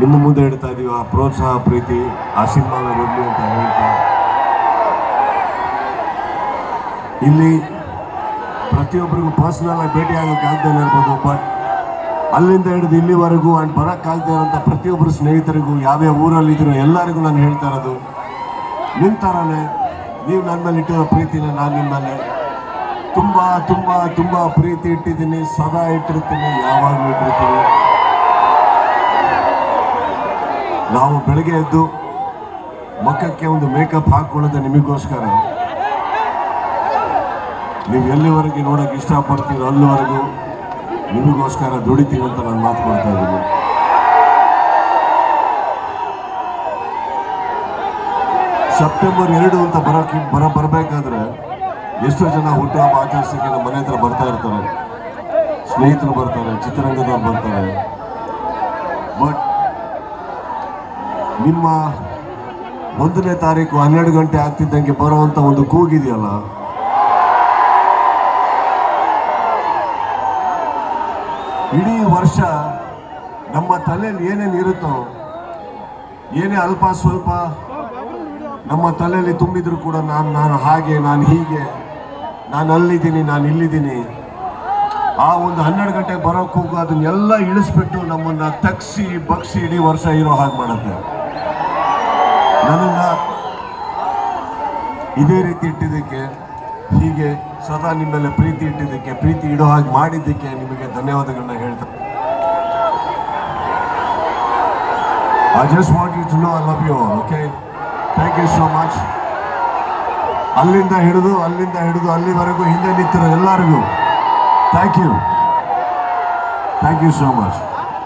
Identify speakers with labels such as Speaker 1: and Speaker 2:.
Speaker 1: ನಿಮ್ಮ ಮುಂದೆ ಇಡ್ತಾ ಇದ್ದೀವಿ ಆ ಪ್ರೋತ್ಸಾಹ, ಪ್ರೀತಿ, ಆಶೀರ್ವಾದ ಇರಲಿ ಅಂತ ಹೇಳ್ತಾ. ಇಲ್ಲಿ ಪ್ರತಿಯೊಬ್ಬರಿಗೂ ಪರ್ಸನಲ್ ಆಗಿ ಭೇಟಿ ಆಗೋಕೆ ಆಗದೆ ಇರ್ಬೋದು ಬಟ್ ಅಲ್ಲಿಂದ ಹಿಡಿದು ಇಲ್ಲಿವರೆಗೂ ಅಂಡ್ ಬರೋಕ್ಕಾಗದೆ ಇರೋಂಥ ಪ್ರತಿಯೊಬ್ಬರು ಸ್ನೇಹಿತರಿಗೂ ಯಾವ್ಯಾವ ಊರಲ್ಲಿ ಇದ್ರು ಎಲ್ಲರಿಗೂ ನಾನು ಹೇಳ್ತಾ ಇರೋದು ನಿಮ್ಮ ಥರನೇ ನೀವು ನನ್ನ ಮೇಲೆ ಇಟ್ಟಿರೋ ಪ್ರೀತಿನ ನಾನು ನಿಮ್ಮ ಮೇಲೆ ತುಂಬ ತುಂಬ ತುಂಬ ಪ್ರೀತಿ ಇಟ್ಟಿದ್ದೀನಿ, ಸದಾ ಇಟ್ಟಿರ್ತೀನಿ, ಯಾವಾಗಲೂ ಇಟ್ಟಿರ್ತೀನಿ. ನಾವು ಬೆಳಗ್ಗೆ ಎದ್ದು ಮಕ್ಕಕ್ಕೆ ಒಂದು ಮೇಕಪ್ ಹಾಕೊಳ್ಳೋದು ನಿಮಗೋಸ್ಕರ. ನೀವು ಎಲ್ಲಿವರೆಗೆ ನೋಡೋಕೆ ಇಷ್ಟಪಡ್ತೀರೋ ಅಲ್ಲಿವರೆಗೂ ನಿಮಗೋಸ್ಕರ ದುಡಿತೀವಿ ಅಂತ ನಾನು ಮಾತು ಕೊಡ್ತಾ ಇದ್ದೀನಿ. ಸೆಪ್ಟೆಂಬರ್ ಎರಡು ಅಂತ ಬರೋಕ್ಕೆ ಬರ ಬರಬೇಕಾದ್ರೆ ಎಷ್ಟೋ ಜನ ಹುಟ್ಟುಹಬ್ಬ ಆಚರಿಸೋಕ್ಕೆ ನಮ್ಮ ಮನೆ ಹತ್ರ ಬರ್ತಾ ಇರ್ತಾರೆ. ಸ್ನೇಹಿತರು ಬರ್ತಾರೆ, ಚಿತ್ರರಂಗದವ್ರು ಬರ್ತಾರೆ. ಬಟ್ ನಿಮ್ಮ ಒಂದನೇ ತಾರೀಕು ಹನ್ನೆರಡು ಗಂಟೆ ಆಗ್ತಿದ್ದಂಗೆ ಬರುವಂತ ಒಂದು ಕೂಗಿದೆಯಲ್ಲ? ಇಡೀ ವರ್ಷ ನಮ್ಮ ತಲೆಯಲ್ಲಿ ಏನೇನು ಇರುತ್ತೋ, ಏನೇ ಅಲ್ಪ ಸ್ವಲ್ಪ ನಮ್ಮ ತಲೆಯಲ್ಲಿ ತುಂಬಿದ್ರು ಕೂಡ ನಾನು ನಾನು ಹಾಗೆ, ನಾನು ಹೀಗೆ, ನಾನು ಅಲ್ಲಿದ್ದೀನಿ, ನಾನು ಇಲ್ಲಿದ್ದೀನಿ. ಆ ಒಂದು ಹನ್ನೆರಡು ಗಂಟೆಗೆ ಬರೋಕ್ಕೂ ಅದನ್ನೆಲ್ಲ ಇಳಿಸ್ಬಿಟ್ಟು ನಮ್ಮನ್ನು ತಗ್ಸಿ, ಬಗ್ಸಿ ಇಡೀ ವರ್ಷ ಇರೋ ಹಾಗೆ ಮಾಡುತ್ತೆ. ನನ್ನನ್ನ ಇದೇ ರೀತಿ ಇಟ್ಟಿದ್ದಕ್ಕೆ, ಹೀಗೆ ಸ್ವತಃ ನಿಮ್ಮೆಲ್ಲ ಪ್ರೀತಿ ಇಟ್ಟಿದ್ದಕ್ಕೆ, ಪ್ರೀತಿ ಇಡೋ ಹಾಗೆ ಮಾಡಿದ್ದಕ್ಕೆ ನಿಮಗೆ ಧನ್ಯವಾದಗಳನ್ನ ಹೇಳ್ತೇನೆ I just want you to know I love you okay thank you so much ಅಲ್ಲಿಂದ ಹಿಡಿದು ಅಲ್ಲಿಂದ ಹಿಡಿದು, ಅಲ್ಲಿವರೆಗೂ ಹಿಂದೆ ನಿಂತಿರೋ ಎಲ್ಲರಿಗೂ thank you thank you so much